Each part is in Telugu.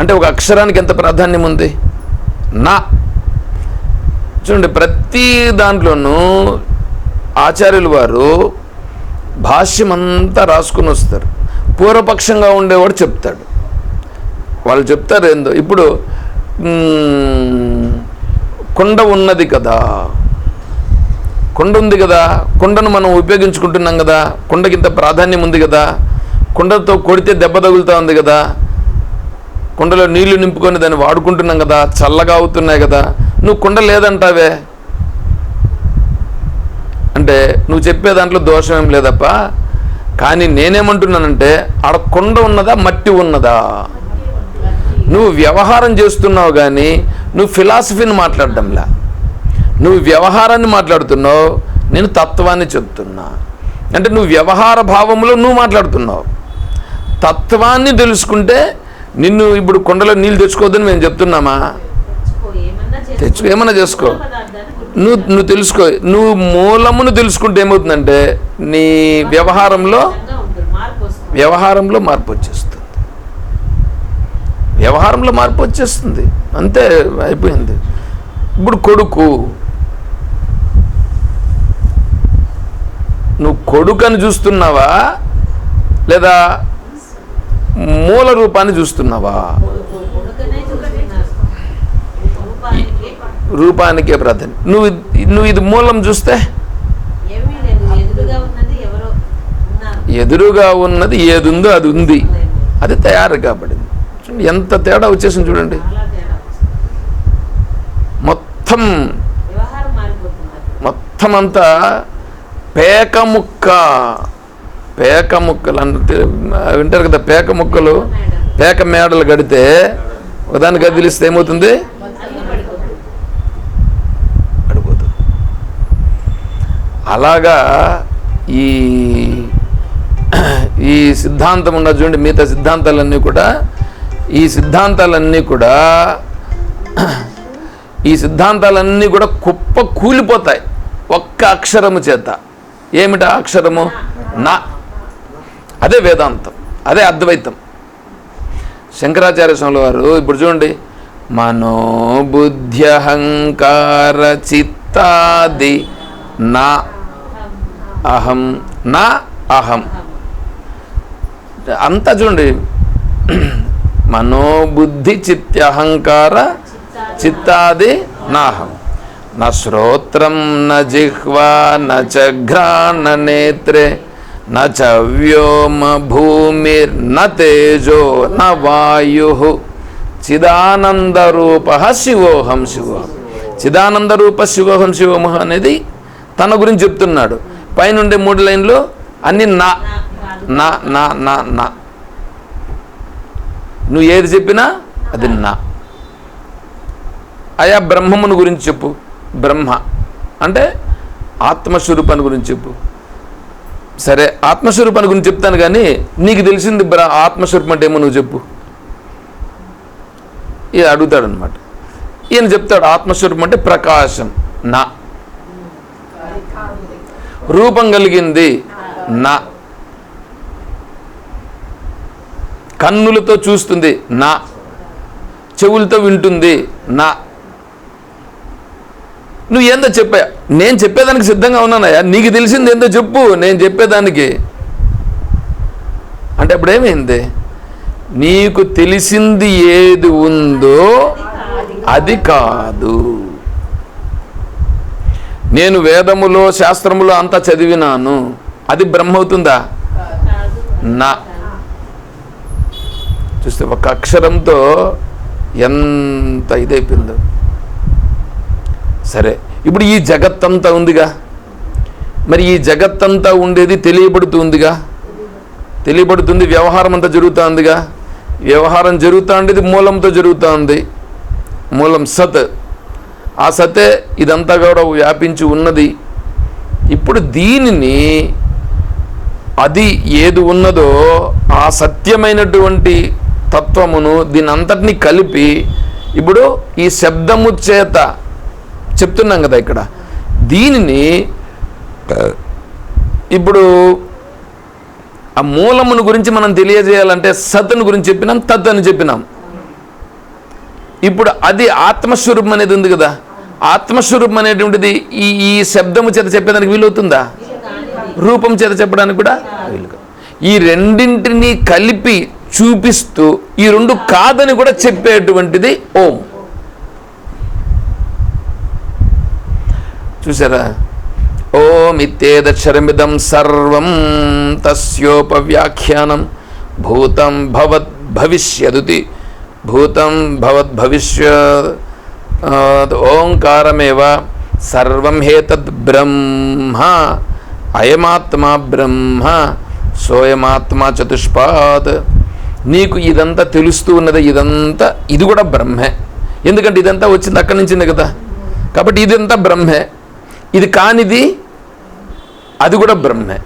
అంటే ఒక అక్షరానికి ఎంత ప్రాధాన్యం ఉంది? నా. చూడండి ప్రతి దాంట్లోనూ ఆచార్యులు వారు భాష్యం అంతా రాసుకుని వస్తారు. పూర్వపక్షంగా ఉండేవాడు చెప్తాడు. వాళ్ళు చెప్తారు ఏందో ఇప్పుడు కొండ ఉన్నది కదా. కొండ ఉంది కదా కొండను మనం ఉపయోగించుకుంటున్నాం కదా కొండకి ఇంత ప్రాధాన్యం ఉంది కదా కొండతో కొడితే దెబ్బ తగులుతూ ఉంది కదా కుండలో నీళ్ళు నింపుకొని దాన్ని వాడుకుంటున్నాం కదా చల్లగా అవుతున్నాయి కదా. నువ్వు కుండ లేదంటావే. అంటే నువ్వు చెప్పే దాంట్లో దోషం ఏం లేదప్ప. కానీ నేనేమంటున్నానంటే ఆడ కుండ ఉన్నదా మట్టి ఉన్నదా? నువ్వు వ్యవహారం చేస్తున్నావు కానీ నువ్వు ఫిలాసఫీని మాట్లాడడంలా. నువ్వు వ్యవహారాన్ని మాట్లాడుతున్నావు నేను తత్వాన్ని చెప్తున్నా. అంటే నువ్వు వ్యవహార భావంలో నువ్వు మాట్లాడుతున్నావు. తత్వాన్ని తెలుసుకుంటే నిన్ను ఇప్పుడు కొండలో నీళ్ళు తెచ్చుకోవద్దని మేము చెప్తున్నామా? తెచ్చుకో, ఏమన్నా చేసుకో. నువ్వు నువ్వు తెలుసుకో నువ్వు మూలమును తెలుసుకుంటే ఏమవుతుందంటే నీ వ్యవహారంలో వ్యవహారంలో మార్పు వచ్చేస్తుంది. వ్యవహారంలో మార్పు వచ్చేస్తుంది. అంతే అయిపోయింది. ఇప్పుడు కొడుకు నువ్వు కొడుకని చూస్తున్నావా? లేదా మూల రూపాన్ని చూస్తున్నావా? రూపానికే ప్రాధాన్యం. నువ్వు ఇది- నువ్వు ఇది మూలం చూస్తే? ఎదురుగా ఉన్నది ఏది ఉందో అది ఉంది. అది తయారు కాబడింది. చూడండి ఎంత తేడా వచ్చేసింది చూడండి. మొత్తం మొత్తం అంతా పేకముక్క పేక ముక్కలు వింటారు కదా పేక ముక్కలు పేక మేడలు కడితే ఒకదాన్ని కదిలిస్తే ఏమవుతుంది? పడిపోతుంది అలాగా ఈ ఈ సిద్ధాంతం ఉన్న చూడండి మిగతా సిద్ధాంతాలన్నీ కూడా ఈ సిద్ధాంతాలన్నీ కూడా ఈ సిద్ధాంతాలన్నీ కూడా కుప్ప కూలిపోతాయి ఒక్క అక్షరము చేత. ఏమిటా అక్షరము? నా అదే వేదాంతం అదే అద్వైతం. శంకరాచార్య స్వామి వారు ఇప్పుడు చూడండి మనోబుద్ధ్యహంకార చిత్తాది నా అహం నా అహం. అంతా చూడండి మనోబుద్ధి చిత్యహంకార చిత్తాది నాహం న శ్రోత్రం న జిహ్వా న ఘ్రాణ నేత్రే న చ వ్యోమ భూమిర్న తేజో న వాయు చిదానందరూప శివోహం శివోహం చిదానందరూప శివోహం శివోహం అనేది తన గురించి చెప్తున్నాడు. పైనుండే మూడు లైన్లు అన్ని నా నా నా నా నా. నువ్వు ఏది చెప్పినా అది నా. అయా బ్రహ్మమును గురించి చెప్పు. బ్రహ్మ. అంటే ఆత్మస్వరూపాన్ని గురించి చెప్పు. సరే ఆత్మస్వరూపాన్ని గురించి చెప్తాను కానీ నీకు తెలిసింది బ్రా ఆత్మస్వరూపం అంటే ఏమో నువ్వు చెప్పు. ఇది అడుగుతాడు అనమాట ఈయన చెప్తాడు ఆత్మస్వరూపం అంటే ప్రకాశం నా. రూపం కలిగింది నా. కన్నులతో చూస్తుంది నా. చెవులతో వింటుంది నా. నువ్వు ఏందో చెప్పా. నేను చెప్పేదానికి సిద్ధంగా ఉన్నానయ్యా. నీకు తెలిసింది ఏందో చెప్పు. నేను చెప్పేదానికి. అంటే అప్పుడేమైంది నీకు తెలిసింది ఏది ఉందో అది కాదు. నేను వేదములో శాస్త్రములో అంతా చదివినాను. అది బ్రహ్మ అవుతుందా నా. చూస్తే ఒక అక్షరంతో ఎంత ఇదైపోయిందో. సరే ఇప్పుడు ఈ జగత్తంతా ఉందిగా. మరి ఈ జగత్తంతా ఉండేది తెలియబడుతుందిగా. తెలియబడుతుంది వ్యవహారం అంతా జరుగుతూ ఉందిగా వ్యవహారం జరుగుతూ ఉండేది మూలంతో జరుగుతూ ఉంది మూలం సత్. ఆ సతే ఇదంతా కూడా వ్యాపించి ఉన్నది. ఇప్పుడు దీనిని అది ఏది ఉన్నదో ఆ సత్యమైనటువంటి తత్వమును దీని అంతటినీ కలిపి ఇప్పుడు ఈ శబ్దము చేత చెప్తున్నాం కదా ఇక్కడ. దీనిని ఇప్పుడు ఆ మూలమును గురించి మనం తెలియజేయాలంటే సత్తును గురించి చెప్పినాం తత్ అని చెప్పినాం. ఇప్పుడు అది ఆత్మస్వరూపం అనేది ఉంది కదా. ఆత్మస్వరూపం అనేటువంటిది ఈ ఈ శబ్దము చేత చెప్పేదానికి వీలవుతుందా? రూపం చేత చెప్పడానికి కూడా వీలు ఈ రెండింటిని కలిపి చూపిస్తూ ఈ రెండు కాదని కూడా చెప్పేటువంటిది ఓం. చూసారా? ఓం ఇత్యేదక్షరమిదం సర్వం తస్యోపవ్యాఖ్యానం భూతం భవద్ భవిష్యదుతి. భూతం భవద్ భవిష్య ఓంకారమేవ సర్వం హేతద్ బ్రహ్మ అయమాత్మా బ్రహ్మ సోయమాత్మా చతుష్పాద్ నీకు ఇదంతా తెలుస్తూ ఉన్నది ఇదంతా ఇది కూడా బ్రహ్మే. ఎందుకంటే ఇదంతా వచ్చింది అక్కడి నుంచింది కదా. కాబట్టి ఇదంతా బ్రహ్మే. ఇది కానిది? అది కూడా బ్రహ్మే.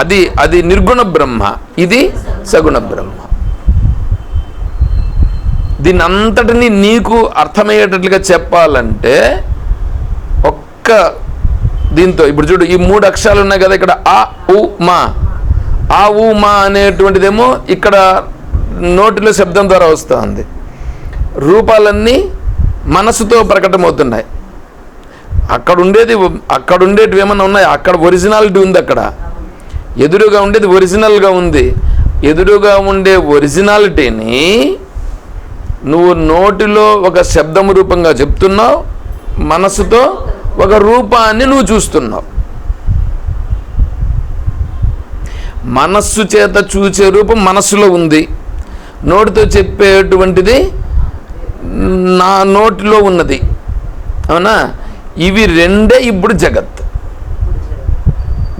అది అది నిర్గుణ బ్రహ్మ ఇది సగుణ బ్రహ్మ. దీని అంతటిని నీకు అర్థమయ్యేటట్లుగా చెప్పాలంటే ఒక్క దీంతో ఇప్పుడు చూడు ఈ మూడు అక్షరాలు ఉన్నాయి కదా ఇక్కడ ఆ ఉ మా. ఆ ఉ మా అనేటువంటిదేమో ఇక్కడ నోటిలో శబ్దం ద్వారా వస్తుంది. రూపాలన్నీ మనసుతో ప్రకటమవుతున్నాయి. అక్కడ ఉండేది అక్కడ ఉండేటివి ఏమైనా ఉన్నాయి? అక్కడ ఒరిజినాలిటీ ఉంది అక్కడ. ఎదురుగా ఉండేది ఒరిజినల్గా ఉంది. ఎదురుగా ఉండే ఒరిజినాలిటీని నువ్వు నోటిలో ఒక శబ్దం రూపంగా చెప్తున్నావు మనసుతో ఒక రూపాన్ని నువ్వు చూస్తున్నావు. మనస్సు చేత చూచే రూపం మనస్సులో ఉంది. నోటితో చెప్పేటువంటిది నా నోటిలో ఉన్నది. అవునా? ఇవి రెండే ఇప్పుడు జగత్.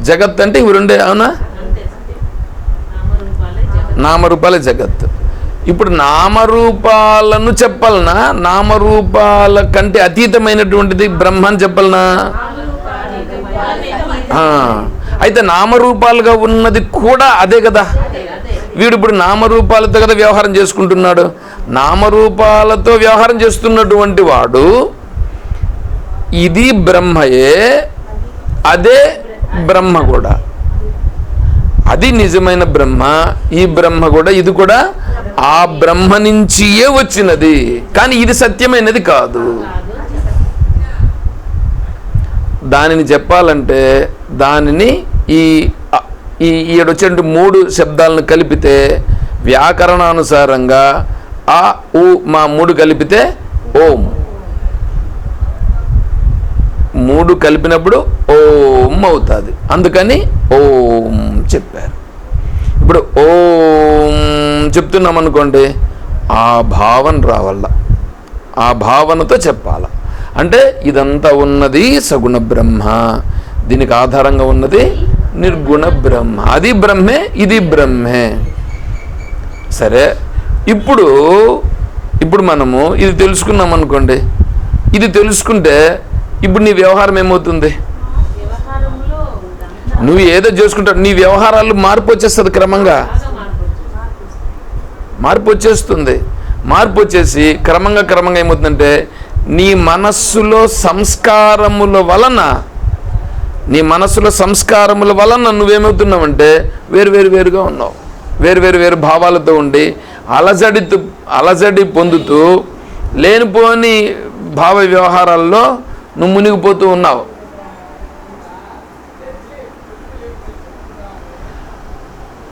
జగత్ అంటే ఇవి రెండే అవునా? నామరూపాలే జగత్. ఇప్పుడు నామరూపాలను చెప్పాలనా? నామరూపాల కంటే అతీతమైనటువంటిది బ్రహ్మ అని చెప్పాలనా? అయితే నామరూపాలుగా ఉన్నది కూడా అదే కదా. వీడు ఇప్పుడు నామరూపాలతో కదా వ్యవహారం చేసుకుంటున్నాడు. నామరూపాలతో వ్యవహారం చేస్తున్నటువంటి వాడు ఇది బ్రహ్మయే అదే బ్రహ్మ కూడా. అది నిజమైన బ్రహ్మ ఈ బ్రహ్మ కూడా ఇది కూడా ఆ బ్రహ్మ నుంచియే వచ్చినది. కానీ ఇది సత్యమైనది కాదు. దానిని చెప్పాలంటే దానిని ఈ ఈ ఈడొచ్చేటువంటి మూడు శబ్దాలను కలిపితే వ్యాకరణానుసారంగా ఆ ఉ మా మూడు కలిపితే ఓం. మూడు కలిపినప్పుడు ఓం అవుతుంది. అందుకని ఓం చెప్పారు. ఇప్పుడు ఓం చెప్తున్నాం అనుకోండి ఆ భావన రావాల ఆ భావనతో చెప్పాల. అంటే ఇదంతా ఉన్నది సగుణ బ్రహ్మ. దీనికి ఆధారంగా ఉన్నది నిర్గుణ బ్రహ్మ. అది బ్రహ్మే ఇది బ్రహ్మే. సరే? ఇప్పుడు ఇప్పుడు మనము ఇది తెలుసుకున్నాం అనుకోండి. ఇది తెలుసుకుంటే ఇప్పుడు నీ వ్యవహారం ఏమవుతుంది? నువ్వు ఏదో చేసుకుంటావు నీ వ్యవహారాలు మార్పు వచ్చేస్తుంది క్రమంగా. మార్పు వచ్చేస్తుంది. మార్పు వచ్చేసి క్రమంగా క్రమంగా ఏమవుతుందంటే నీ మనస్సులో సంస్కారముల వలన నీ మనస్సులో సంస్కారముల వలన నువ్వేమవుతున్నావంటే వేరు వేరు వేరుగా ఉన్నావు. వేరు వేరు వేరు భావాలతో ఉండి అలజడి అలజడి పొందుతూ లేనిపోని భావ వ్యవహారాల్లో నువ్వు మునిగిపోతూ ఉన్నావు.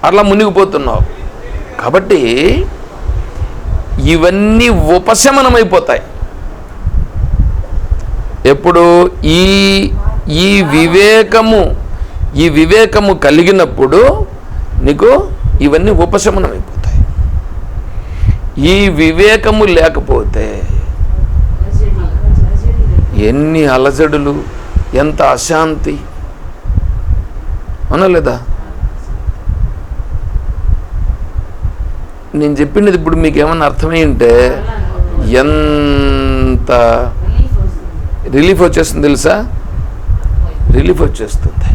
అట్లా మునిగిపోతున్నావు. కాబట్టి ఇవన్నీ ఉపశమనమైపోతాయి. ఎప్పుడు ఈ ఈ వివేకము ఈ వివేకము కలిగినప్పుడు నీకు ఇవన్నీ ఉపశమనమైపోతాయి. ఈ వివేకము లేకపోతే ఎన్ని అలజడులు ఎంత అశాంతి. అనలేదా నేను చెప్పినది ఇప్పుడు మీకు ఏమన్నా అర్థమై ఉంటే ఎంత రిలీఫ్ వచ్చేస్తుంది తెలుసా? రిలీఫ్ వచ్చేస్తుంది.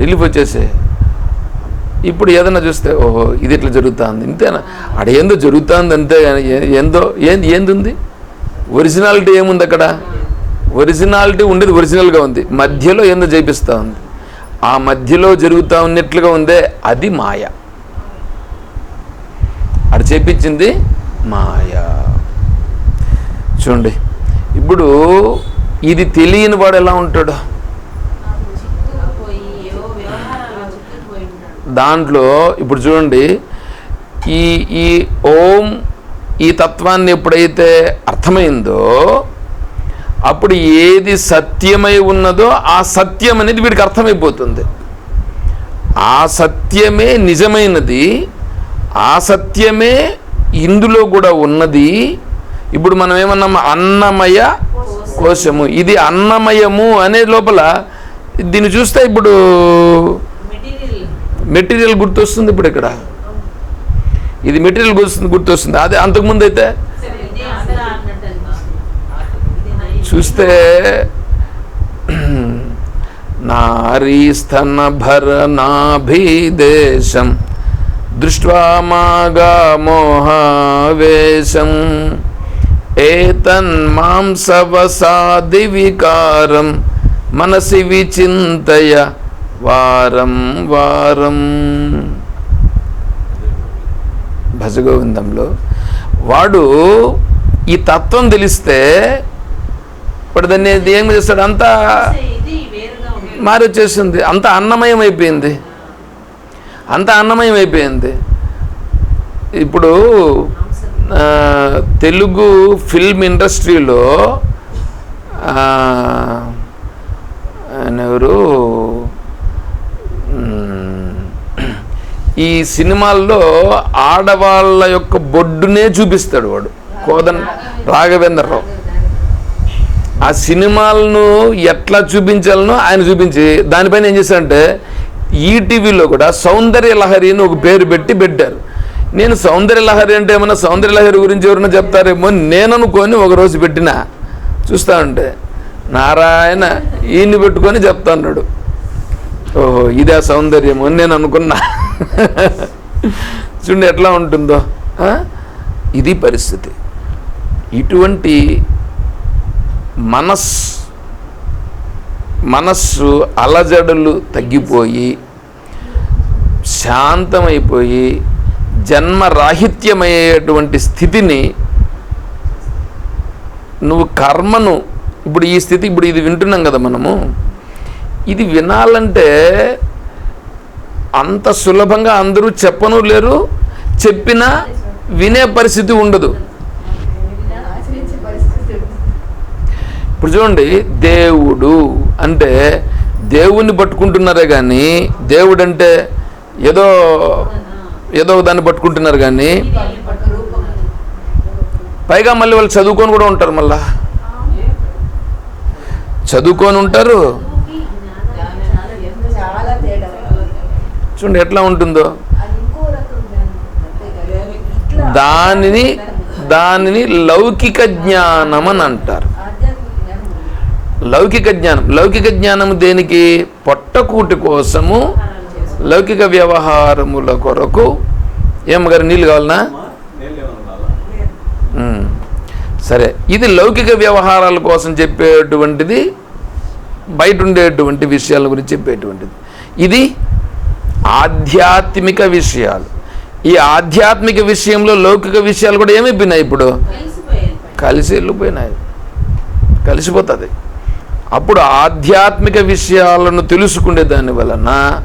రిలీఫ్ వచ్చేసే. ఇప్పుడు ఏదైనా చూస్తే ఓహో ఇది ఇట్లా జరుగుతుంది. ఇంతేనా? అక్కడ ఏందో జరుగుతుంది అంతే ఏందో ఏంది ఏంది ఉంది ఒరిజినాలిటీ ఏముంది అక్కడ? ఒరిజినాలిటీ ఉండేది ఒరిజినల్గా ఉంది. మధ్యలో ఏందో చేపిస్తూ ఉంది. ఆ మధ్యలో జరుగుతూ ఉన్నట్లుగా ఉందే అది మాయ. అది చేపించింది మాయ. చూడండి ఇప్పుడు ఇది తెలియని వాడు ఎలా ఉంటాడు? దాంట్లో ఇప్పుడు చూడండి ఈ ఈ ఓం ఈ తత్వాన్ని ఎప్పుడైతే అర్థమైందో అప్పుడు ఏది సత్యమై ఉన్నదో ఆ సత్యం అనేది వీడికి అర్థమైపోతుంది. ఆ సత్యమే నిజమైనది ఆ సత్యమే ఇందులో కూడా ఉన్నది. ఇప్పుడు మనం ఏమన్నాము అన్నమయ కోశము. ఇది అన్నమయము అనే లోపల దీన్ని చూస్తే ఇప్పుడు మెటీరియల్ మెటీరియల్ గుర్తొస్తుంది ఇప్పుడు ఇక్కడ. ఇది మెటీరియల్ గుర్తొస్తుంది గుర్తొస్తుంది. అదే అంతకుముందు అయితే ఇదే అంతా అన్నట్టు అనిపిస్తుంది ఇది నైట్ చూస్తే నారీస్తన భరనాభిదేశం దృష్ట్వా మాగా మోహావేశం ఏతన్మాంసవసాది వికారం మనసి విచింతయ వారం వారం. భజగోవిందంలో వాడు ఈ తత్వం తెలిస్తే ఇప్పుడు దాన్ని ఏం చేస్తాడు? అంతా మారి వచ్చేసింది అంత అన్నమయం అయిపోయింది. అంత అన్నమయం అయిపోయింది. ఇప్పుడు తెలుగు ఫిల్మ్ ఇండస్ట్రీలో ఎవరు? ఈ సినిమాల్లో ఆడవాళ్ళ యొక్క బొడ్డునే చూపిస్తాడు వాడు. కోదన్ రాఘవేంద్రరావు. ఆ సినిమాలను ఎట్లా చూపించాలనో ఆయన చూపించి దానిపైన ఏం చేశారంటే ఈటీవీలో కూడా సౌందర్య లహరి అని ఒక పేరు పెట్టి పెట్టారు. నేను సౌందర్య లహరి అంటే ఏమన్నా సౌందర్య లహరి గురించి ఎవరైనా చెప్తారేమో నేను అనుకొని ఒక రోజు పెట్టిన. చూస్తా ఉంటే నారాయణ ఈయన్ని పెట్టుకొని చెప్తా అన్నాడు ఓహో ఇదే సౌందర్యము అని నేను అనుకున్నా. చూడండి ఎట్లా ఉంటుందో. ఇది పరిస్థితి. ఇటువంటి మనస్ మనస్సు అలజడులు తగ్గిపోయి శాంతమైపోయి జన్మరాహిత్యమయ్యేటువంటి స్థితిని నువ్వు కర్మను ఇప్పుడు ఈ స్థితి ఇప్పుడు ఇది వింటున్నాం కదా మనము ఇది వినాలంటే అంత సులభంగా అందరూ చెప్పను లేరు చెప్పినా వినే పరిస్థితి ఉండదు ఆచరించే పరిస్థితి ఉంది. ఇప్పుడు చూడండి దేవుడు అంటే దేవుణ్ణి పట్టుకుంటున్నారే కానీ దేవుడు అంటే ఏదో ఏదో ఒక దాన్ని పట్టుకుంటున్నారు కానీ పైగా మళ్ళీ వాళ్ళు చదువుకొని కూడా ఉంటారు మళ్ళా. చదువుకొని ఉంటారు. చూడండి ఎట్లా ఉంటుందో. దానిని దానిని లౌకిక జ్ఞానం అని అంటారు. లౌకిక జ్ఞానం. లౌకిక జ్ఞానము దేనికి? పొట్టకూటి కోసము లౌకిక వ్యవహారముల కొరకు. ఏమగారు నీళ్ళు కావాలనా? సరే ఇది లౌకిక వ్యవహారాల కోసం చెప్పేటువంటిది బయట ఉండేటువంటి విషయాల గురించి చెప్పేటువంటిది. ఇది ఆధ్యాత్మిక విషయాలు. ఈ ఆధ్యాత్మిక విషయంలో లౌకిక విషయాలు కూడా ఏమైపోయినాయి ఇప్పుడు? కలిసి వెళ్ళిపోయినాయి. కలిసిపోతుంది. అప్పుడు ఆధ్యాత్మిక విషయాలను తెలుసుకునే దాని వలన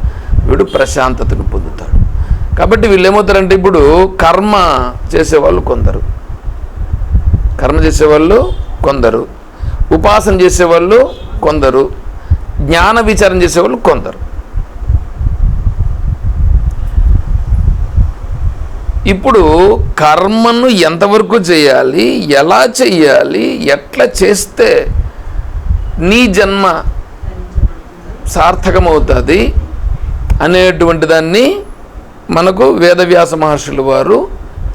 వీడు ప్రశాంతతను పొందుతాడు. కాబట్టి వీళ్ళు ఏమవుతారంటే ఇప్పుడు కర్మ చేసేవాళ్ళు కొందరు. కర్మ చేసేవాళ్ళు కొందరు. ఉపాసన చేసేవాళ్ళు కొందరు. జ్ఞాన విచారం చేసేవాళ్ళు కొందరు. ఇప్పుడు కర్మను ఎంతవరకు చేయాలి ఎలా చేయాలి ఎట్లా చేస్తే నీ జన్మ సార్థకమవుతుంది అనేటువంటి దాన్ని మనకు వేదవ్యాస మహర్షులు వారు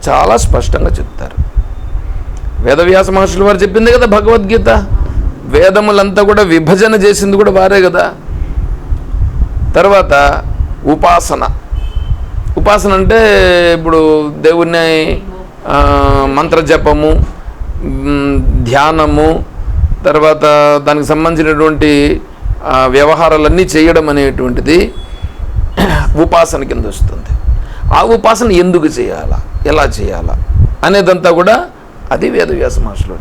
చాలా స్పష్టంగా చెప్తారు. వేదవ్యాస మహర్షులు వారు చెప్పింది కదా భగవద్గీత. వేదములంతా కూడా విభజన చేసింది కూడా వారే కదా. తర్వాత ఉపాసన. ఉపాసన అంటే ఇప్పుడు దేవుణ్ణి మంత్రజపము ధ్యానము తర్వాత దానికి సంబంధించినటువంటి వ్యవహారాలన్నీ చేయడం అనేటువంటిది ఉపాసన కింద వస్తుంది. ఆ ఉపాసన ఎందుకు చేయాలా? ఎలా చేయాలా? అనేదంతా కూడా అది వేదవ్యాస మహర్షులు.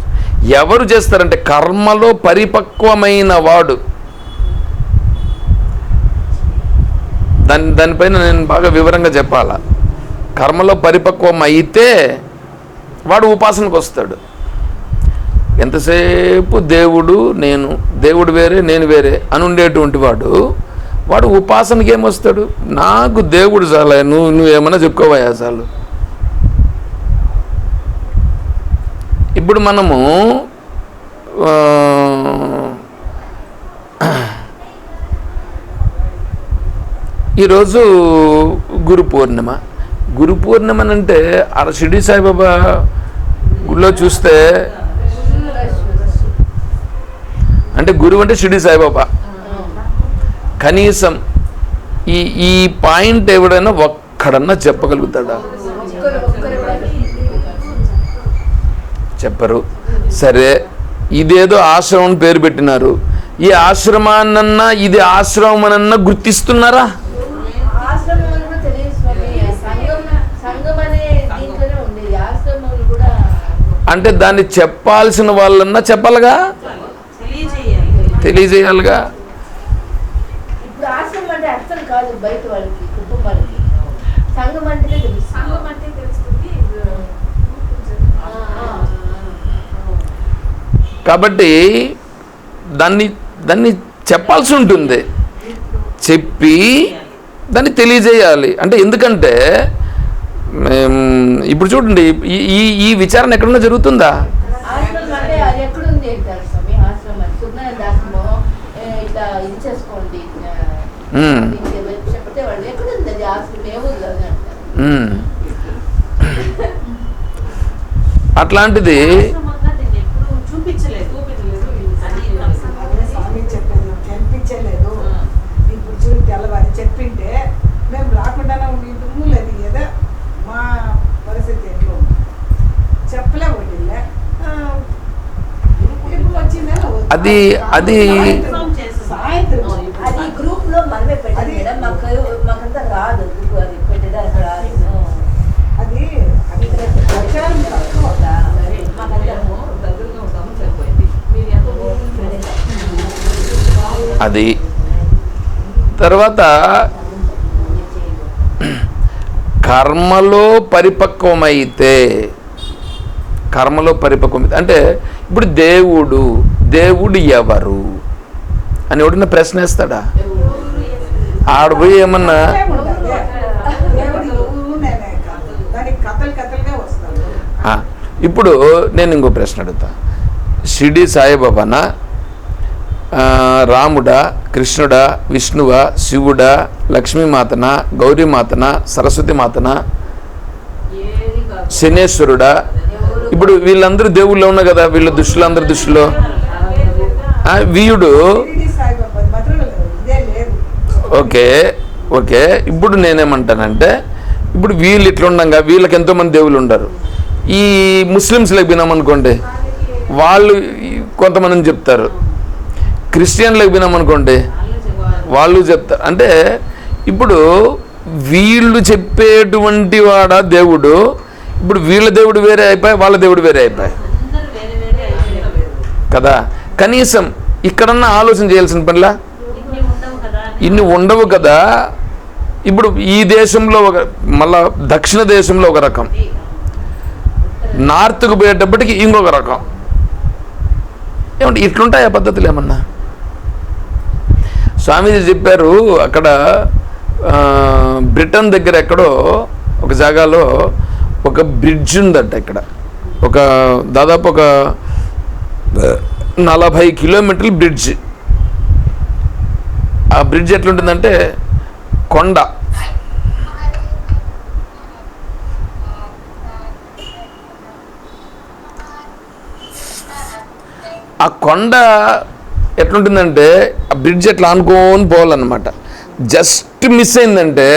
ఎవరు చేస్తారంటే కర్మలో పరిపక్వమైన వాడు. దాని దానిపైన నేను బాగా వివరంగా చెప్పాలా? కర్మలో పరిపక్వం అయితే వాడు ఉపాసనకు వస్తాడు. ఎంతసేపు దేవుడు నేను దేవుడు వేరే నేను వేరే అని ఉండేటువంటి వాడు వాడు ఉపాసనకి ఏమొస్తాడు? నాకు దేవుడు చాలా నువ్వు నువ్వేమన్నా చెప్పుకోవయా చాలు. ఇప్పుడు మనము ఈరోజు గురు పూర్ణిమ. గురు పూర్ణిమ అంటే సాయిబాబా గుళ్ళో చూస్తే అంటే గురువు అంటే షిరిడి సాయిబాబా. కనీసం ఈ ఈ పాయింట్ ఎవడైనా ఒక్కడన్నా చెప్పగలుగుతాడా? చెప్పరు. సరే ఇదేదో ఆశ్రమం పేరు పెట్టినారు. ఈ ఆశ్రమాన్నన్నా ఇది ఆశ్రమం అనన్నా గుర్తిస్తున్నారా? అంటే దాన్ని చెప్పాల్సిన వాళ్ళన్నా చెప్పాలిగా? తెలియజేయాలిగా. కాబట్టి దాన్ని దాన్ని చెప్పాల్సి ఉంటుంది. చెప్పి దాన్ని తెలియజేయాలి. అంటే ఎందుకంటే ఇప్పుడు చూడండి ఈ- ఈ ఈ విచారణ ఎక్కడన్నా జరుగుతుందా ఆశ్రమం అంటే అది ఎక్కడుంది అంటారు స్వామి ఆశ్రమం సుజ్ఞానంద ఆశ్రమం ఏ, ఇట్లా ఇది చేసుకోండి. చెప్తే వాళ్ళు ఎక్కడుంది? ఏ ఊర్లో. అట్లాంటిది చెప్పింటే మేము రాకుండానే ఉండింటాము లేదు ఏదో మా పరిస్థితి ఎట్లా ఉంది? చెప్పలే అది అది అది. తర్వాత కర్మలో పరిపక్వమైతే కర్మలో పరిపక్వమైతే అంటే ఇప్పుడు దేవుడు దేవుడు ఎవరు అని ఎవడన్నా ప్రశ్న వేస్తాడా? ఆడ పోయి ఏమన్నా? ఇప్పుడు నేను ఇంకో ప్రశ్న అడుగుతా. షిడి సాయిబాబానా? రాముడా కృష్ణుడా విష్ణువా శివుడా లక్ష్మీమాతన గౌరీమాతన సరస్వతి మాతనా శనేశ్వరుడా? ఇప్పుడు వీళ్ళందరూ దేవుళ్ళు ఉన్నారు కదా వీళ్ళ దృష్టిలో అందరి దృష్టిలో. వీయుడు? Okay okay. ఇప్పుడు నేనేమంటానంటే ఇప్పుడు వీళ్ళు ఇట్లుండగా వీళ్ళకి ఎంతోమంది దేవుళ్ళు ఉండరు. ఈ ముస్లిమ్స్లకు పోయినామనుకోండి వాళ్ళు కొంతమందిని చెప్తారు. క్రిస్టియన్లకు పోయినామనుకోండి వాళ్ళు చెప్తారు అంటే ఇప్పుడు వీళ్ళు చెప్పేటువంటి వాడ దేవుడు? ఇప్పుడు వీళ్ళ దేవుడు వేరే అయిపోయి వాళ్ళ దేవుడు వేరే అయిపోయి. కదా? కనీసం ఇక్కడన్నా ఆలోచన చేయాల్సిన పనిలా? ఇన్ని ఉండవు కదా? ఇన్ని ఉండవు కదా ఇప్పుడు ఈ దేశంలో ఒక మళ్ళా దక్షిణ దేశంలో ఒక రకం. నార్త్కు పోయేటప్పటికి ఇంకొక రకం. ఏమంటే ఇట్లుంటాయి ఆ పద్ధతులు ఏమన్నా? స్వామీజీ చెప్పారు అక్కడ బ్రిటన్ దగ్గర ఎక్కడో ఒక జాగాలో ఒక బ్రిడ్జ్ ఉందట ఇక్కడ. ఒక దాదాపు ఒక నలభై కిలోమీటర్ల బ్రిడ్జ్. ఆ బ్రిడ్జ్ ఎట్లుంటుందంటే కొండ. ఆ కొండ ఎట్లుంటుందంటే ఆ బ్రిడ్జ్ ఎట్లా అనుకోని పోవాలన్నమాట. జస్ట్ మిస్ అయిందంటే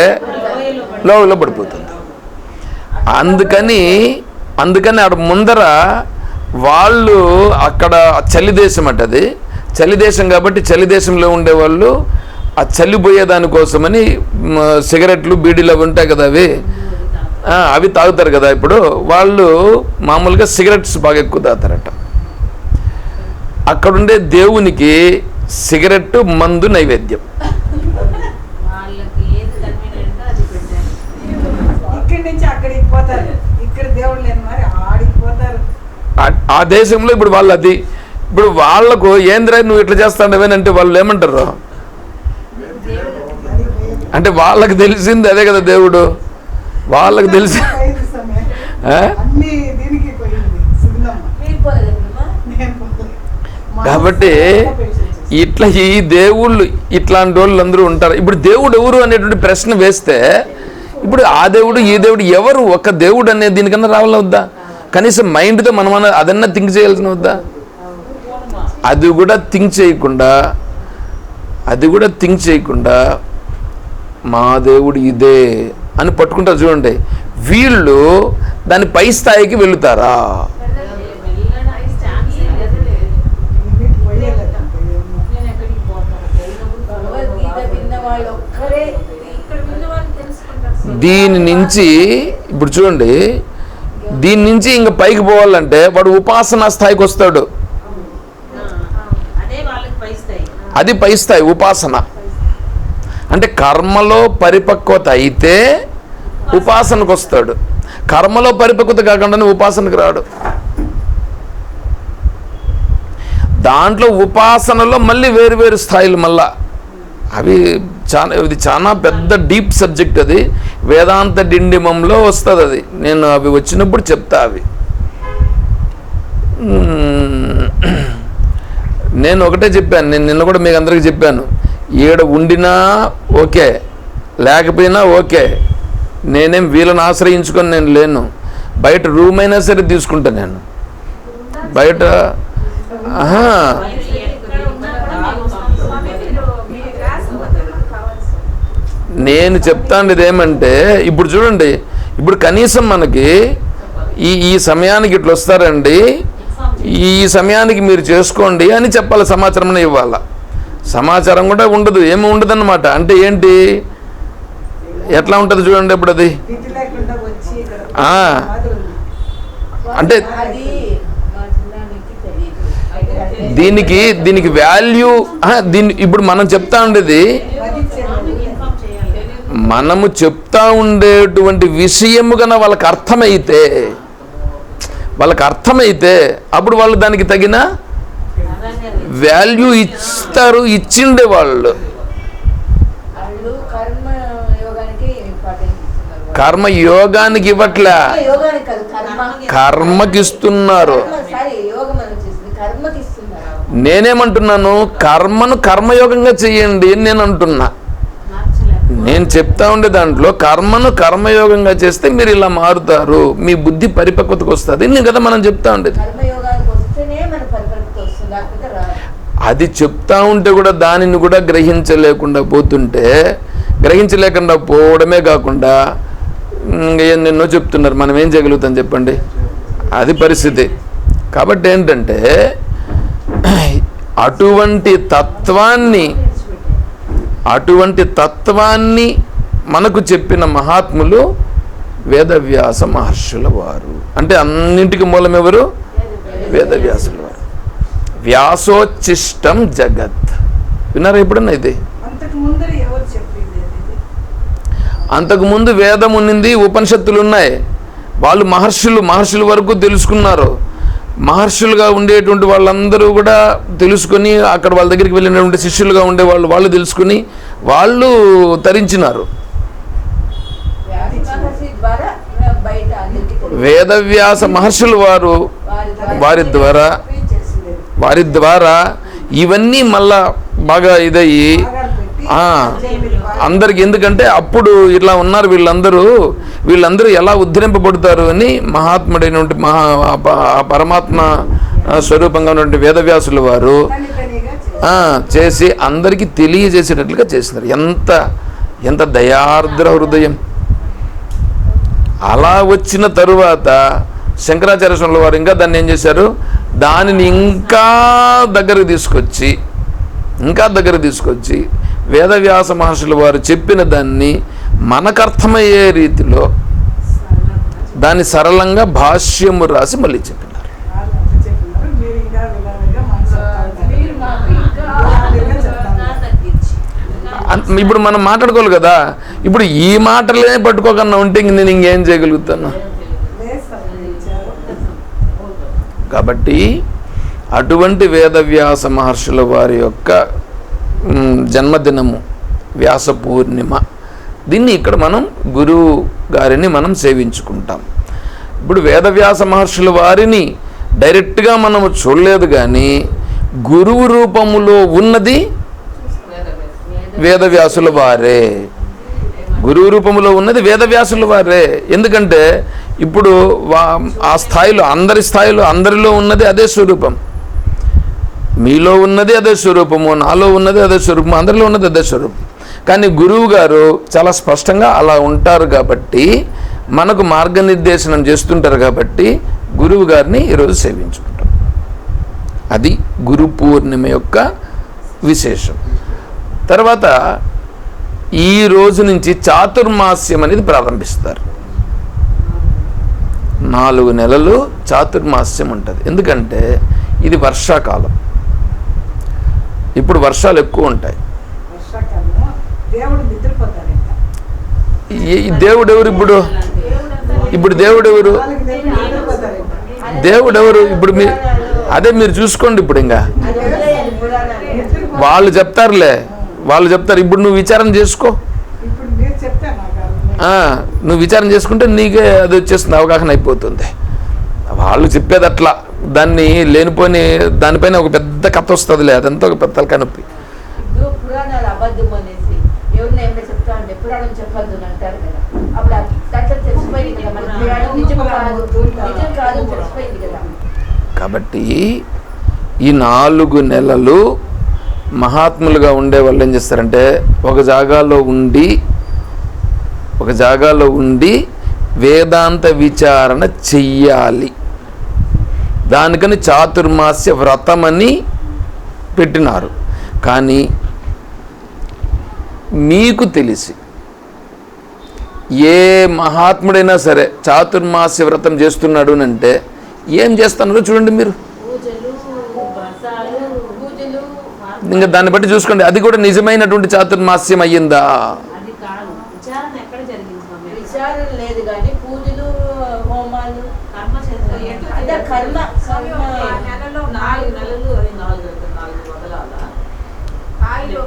లోవలో పడిపోతుంది. అందుకని అందుకని ఆడ ముందర వాళ్ళు అక్కడ చలి దేశం అట అది. చలి దేశం కాబట్టి చలి దేశంలో ఉండేవాళ్ళు ఆ చలిపోయేదాని కోసమని సిగరెట్లు బీడీలు అవి ఉంటాయి కదా అవి. అవి తాగుతారు కదా ఇప్పుడు. వాళ్ళు మామూలుగా సిగరెట్స్ బాగా ఎక్కువ తాగుతారట. అక్కడుండే దేవునికి సిగరెట్ మందు నైవేద్యం. ఆ- దేశంలో ఇప్పుడు వాళ్ళు అది ఇప్పుడు వాళ్ళకు ఏంద్రా నువ్వు ఇట్లా చేస్తాడవేనంటే వాళ్ళు ఏమంటారు. అంటే వాళ్ళకి తెలిసింది అదే కదా దేవుడు. వాళ్ళకి తెలిసి పోయింది సమయం. ఆ? అన్ని దీనికి పోయింది సుగుణమ్మ మీరు పోలేదు ఎప్పుడమ్మా? నేను పోలేదు. మా కాబట్టి ఇట్లా ఈ దేవుళ్ళు ఇట్లాంటి వాళ్ళు అందరూ ఉంటారు. ఇప్పుడు దేవుడు ఎవరు అనేటువంటి ప్రశ్న వేస్తే ఇప్పుడు ఆ దేవుడు ఈ దేవుడు ఎవరు? ఒక దేవుడు అనే దీనికన్నా రావాలని వద్దా? కనీసం మైండ్తో మనం అదన్నా థింక్ చేయాల్సిన వద్దా? అది కూడా థింక్ చేయకుండా అది కూడా థింక్ చేయకుండా మా దేవుడు ఇదే అని పట్టుకుంటారు చూడండి. వీళ్ళు దాని పై స్థాయికి వెళుతారా? దీని నుంచి ఇప్పుడు చూడండి దీని నుంచి ఇంకా పైకి పోవాలంటే వాడు ఉపాసనా స్థాయికి వస్తాడు. అదే పై స్థాయి. ఉపాసన. అంటే కర్మలో పరిపక్వత అయితే ఉపాసనకు వస్తాడు. కర్మలో పరిపక్వత కాకుండానే ఉపాసనకు రాడు. దాంట్లో ఉపాసనలో మళ్ళీ వేరు వేరు స్థాయిలు మళ్ళా. అవి చాలా ఇది చాలా పెద్ద డీప్ సబ్జెక్ట్ అది. వేదాంత డిండిమంలో వస్తుంది అది నేను అవి వచ్చినప్పుడు చెప్తా అవి. నేను ఒకటే చెప్పాను. నేను నిన్న కూడా మీకు అందరికీ చెప్పాను. ఈడ ఉండినా ఓకే. లేకపోయినా ఓకే. నేనేం వీళ్ళని ఆశ్రయించుకొని నేను లేను. బయట రూమ్ అయినా సరే తీసుకుంటా నేను. బయట నేను చెప్తాండి ఏమంటే ఇప్పుడు చూడండి ఇప్పుడు కనీసం మనకి ఈ ఈ సమయానికి ఇట్లా వస్తారండి ఈ సమయానికి మీరు చేసుకోండి అని చెప్పాలి సమాచారం ఇవ్వాల. సమాచారం కూడా ఉండదు ఏమి ఉండదు అంటే ఏంటి? ఎట్లా ఉంటుంది చూడండి ఇప్పుడు అది అంటే దీనికి దీనికి వాల్యూ దీన్ని ఇప్పుడు మనం చెప్తా ఉండేది మనము చెప్తా ఉండేటువంటి విషయము కన్నా వాళ్ళకి అర్థమైతే వాళ్ళకి అర్థమైతే అప్పుడు వాళ్ళు దానికి తగిన వాల్యూ ఇస్తారు ఇచ్చిండే వాళ్ళు. కర్మ యోగానికి ఇవ్వట్లే? కర్మకి ఇస్తున్నారు. నేనేమంటున్నాను? కర్మను కర్మయోగంగా చెయ్యండి అని నేను అంటున్నా. నేను చెప్తా ఉండే దాంట్లో కర్మను కర్మయోగంగా చేస్తే మీరు ఇలా మారుతారు. మీ బుద్ధి పరిపక్వతకు వస్తుంది. నేను కదా మనం చెప్తా ఉండేది. అది చెప్తా ఉంటే కూడా దానిని కూడా గ్రహించలేకుండా పోతుంటే గ్రహించలేకుండా పోవడమే కాకుండా ఎన్నెన్నో చెప్తున్నారు మనం ఏం చేయగలుగుతాం చెప్పండి? అది పరిస్థితి. కాబట్టి ఏంటంటే అటువంటి తత్వాన్ని అటువంటి తత్వాన్ని మనకు చెప్పిన మహాత్ములు వేదవ్యాస మహర్షుల వారు. అంటే అన్నింటికి మూలం ఎవరు? వేదవ్యాసుల వారు. వ్యాసోచ్చిష్టం జగత్. విన్నారా ఎప్పుడన్నా ఇది? అంతకుముందు వేదం ఉన్నింది ఉపనిషత్తులు ఉన్నాయి. వాళ్ళు మహర్షులు మహర్షుల వరకు తెలుసుకున్నారు. మహర్షులుగా ఉండేటువంటి వాళ్ళందరూ కూడా తెలుసుకొని అక్కడ వాళ్ళ దగ్గరికి వెళ్ళినటువంటి శిష్యులుగా ఉండే వాళ్ళు వాళ్ళు తెలుసుకుని వాళ్ళు తరించినారు. వేదవ్యాస మహర్షుల వారు వారి ద్వారా వారి ద్వారా ఇవన్నీ మళ్ళా బాగా ఇదయ్యి అందరికి ఎందుకంటే అప్పుడు ఇట్లా ఉన్నారు వీళ్ళందరూ వీళ్ళందరూ ఎలా ఉద్ధరింపబడతారు అని మహాత్ముడైనటువంటి మహా ప- పరమాత్మ స్వరూపంగా ఉన్నటువంటి వేదవ్యాసుల వారు చేసి అందరికీ తెలియజేసేటట్లుగా చేసినారు ఎంత ఎంత దయార్ద్ర హృదయం. అలా వచ్చిన తరువాత శంకరాచార్య స్వామి వారు ఇంకా దాన్ని ఏం చేశారు? దానిని ఇంకా దగ్గరకు తీసుకొచ్చి ఇంకా దగ్గర తీసుకొచ్చి వేదవ్యాస మహర్షులు వారు చెప్పిన దాన్ని మనకర్థమయ్యే రీతిలో దాన్ని సరళంగా భాష్యము రాసి మళ్ళీ చెప్పినారు. ఇప్పుడు మనం మాట్లాడుకోవాలి కదా ఇప్పుడు ఈ మాటలే పట్టుకోకుండా ఉంటే ఇంక నేను ఇంకేం చేయగలుగుతాను? కాబట్టి అటువంటి వేదవ్యాస మహర్షుల వారి యొక్క జన్మదినము వ్యాస పూర్ణిమ. దీన్ని ఇక్కడ మనం గురువు గారిని మనం సేవించుకుంటాం. ఇప్పుడు వేదవ్యాస మహర్షుల వారిని డైరెక్ట్గా మనం చూడలేదు కానీ గురువు రూపములో ఉన్నది వేదవ్యాసుల వారే. గురువు రూపంలో ఉన్నది వేదవ్యాసుల వారే. ఎందుకంటే ఇప్పుడు వా- ఆ స్థాయిలో అందరి స్థాయిలో అందరిలో ఉన్నది అదే స్వరూపం. మీలో ఉన్నది అదే స్వరూపము నాలో ఉన్నది అదే స్వరూపము అందరిలో ఉన్నది అదే స్వరూపం. కానీ గురువు గారు చాలా స్పష్టంగా అలా ఉంటారు కాబట్టి మనకు మార్గనిర్దేశనం చేస్తుంటారు కాబట్టి గురువు గారిని ఈరోజు సేవించుకుంటాం. అది గురు పూర్ణిమ యొక్క విశేషం. తర్వాత ఈ రోజు నుంచి చాతుర్మాస్యం అనేది ప్రారంభిస్తారు. నాలుగు నెలలు చాతుర్మాస్యం ఉంటుంది. ఎందుకంటే ఇది వర్షాకాలం. ఇప్పుడు వర్షాలు ఎక్కువ ఉంటాయి. దేవుడు ఈ- ఎవరు ఇప్పుడు? ఇప్పుడు దేవుడు ఎవరు దేవుడు ఎవరు ఇప్పుడు మీ అదే మీరు చూసుకోండి ఇప్పుడు ఇంకా. వాళ్ళు చెప్తారులే. వాళ్ళు చెప్తారు ఇప్పుడు నువ్వు విచారం చేసుకో. నువ్వు విచారం చేసుకుంటే నీకే అది వచ్చేస్తుంది అవగాహన అయిపోతుంది. వాళ్ళు చెప్పేది అట్లా దాన్ని లేనిపోని దానిపైన ఒక పెద్ద కథ వస్తుందిలే అదంతా ఒక పెద్ద కనొప్పి ఇప్పుడు పురాణాలు అబద్ధం అనేసి ఎవరిని ఏమైనా చెప్తా ఉంటే పురాణం చెప్పొద్దు అని అంటారు కదా. అప్పుడు అది దాంట్లో తెలిసిపోయింది కదా మన పురాణం నిజం కాదు నిజం కాదు అని తెలిసిపోయింది కదా. కాబట్టి ఈ నాలుగు నెలలు మహాత్ములుగా ఉండే వాళ్ళు ఏం చేస్తారంటే ఒక జాగాలో ఉండి ఒక జాగాలో ఉండి వేదాంత విచారణ చెయ్యాలి. దానికని చాతుర్మాస్య వ్రతమని పెట్టినారు. కానీ మీకు తెలిసి ఏ మహాత్ముడైనా సరే చాతుర్మాస్య వ్రతం చేస్తున్నాడు అని అంటే ఏం చేస్తున్నారో చూడండి మీరు. ఇంకా దాన్ని బట్టి చూసుకోండి. అది కూడా నిజమైనటువంటి చాతుర్మాస్యం అయ్యిందా? అది కాదు. విచారణ ఎక్కడ జరిగింది స్వామి? విచారం లేదు కానీ పూజలు హోమాలు కర్మ చేస్తారు ఎట్లా అంటే కర్మ స్వామి ఒక కర్మ నెలలో నాలుగు నెలలు అది నాలుగు నాలుగు వదలాలా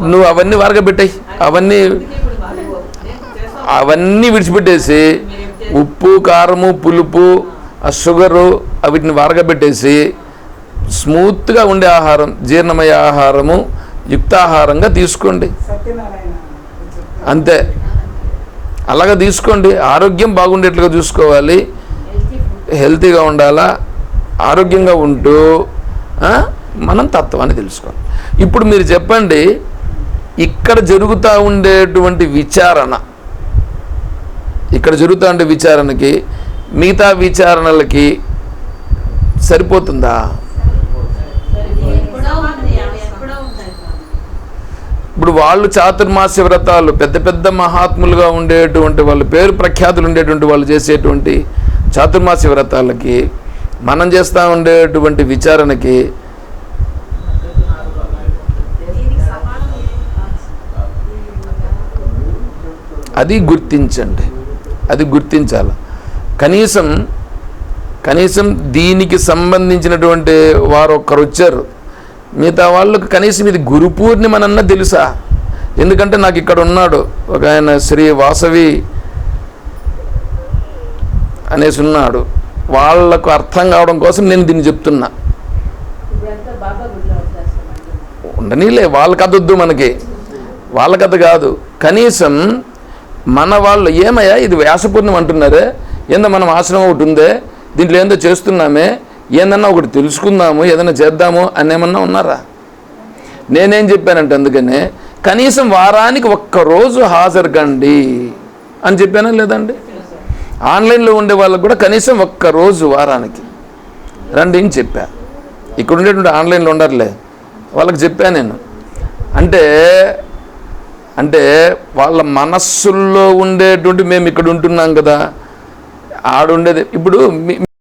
నువ్వు అవన్నీ వరగబెట్టాయి. అవన్నీ అవన్నీ విడిచిపెట్టేసి ఉప్పు కారము పులుపు ఆ షుగరు వీటిని వరగబెట్టేసి స్మూత్గా ఉండే ఆహారం జీర్ణమయ్యే ఆహారము యుక్తాహారంగా తీసుకోండి. అంతే. అలాగా తీసుకోండి. ఆరోగ్యం బాగుండేట్లుగా చూసుకోవాలి. హెల్తీగా ఉండాలా? ఆరోగ్యంగా ఉంటూ మనం తత్వాన్ని తెలుసుకోవాలి. ఇప్పుడు మీరు చెప్పండి ఇక్కడ జరుగుతూ ఉండేటువంటి విచారణ. ఇక్కడ జరుగుతూ ఉండే విచారణకి మిగతా విచారణలకి సరిపోతుందా? ఇప్పుడు వాళ్ళు చాతుర్మాస్య వ్రతాలు పెద్ద పెద్ద మహాత్ములుగా ఉండేటువంటి వాళ్ళు పేరు ప్రఖ్యాతులు ఉండేటువంటి వాళ్ళు చేసేటువంటి చాతుర్మాస్య వ్రతాలకి మనం చేస్తూ ఉండేటువంటి విచారణకి అది గుర్తించండి. అది గుర్తించాలి. కనీసం కనీసం దీనికి సంబంధించినటువంటి వారు ఒక్కరు వచ్చారు. మిగతా వాళ్ళకు కనీసం ఇది గురు పూర్ణిమనన్నా తెలుసా? ఎందుకంటే నాకు ఇక్కడ ఉన్నాడు. ఒక ఆయన శ్రీ వాసవి అనేసి ఉన్నాడు. వాళ్ళకు అర్థం కావడం కోసం నేను దీన్ని చెప్తున్నా. ఉండనీలే వాళ్ళ కథ వద్దు మనకి. వాళ్ళ కథ కాదు. కనీసం మన వాళ్ళు ఏమయ్యా ఇది వ్యాసపూర్ణం అంటున్నారే? ఏందో మనం ఆశ్రమం ఒకటి ఉందే దీంట్లో ఏందో చేస్తున్నామే ఏందన్నా ఒకటి తెలుసుకుందాము ఏదైనా చేద్దాము అని ఏమన్నా ఉన్నారా? నేనేం చెప్పానంటే అందుకనే కనీసం వారానికి ఒక్కరోజు హాజరు కండి అని చెప్పానా లేదండి? ఆన్లైన్లో ఉండే వాళ్ళకు కూడా కనీసం ఒక్క రోజు వారానికి. రండి అని చెప్పా. ఇక్కడ ఉండేటువంటి ఆన్లైన్లో ఉండరులే. వాళ్ళకి చెప్పా నేను. అంటే అంటే వాళ్ళ మనస్సుల్లో ఉండేటువంటి మేము ఇక్కడ ఉంటున్నాం కదా. ఆడుండేది. ఇప్పుడు మీ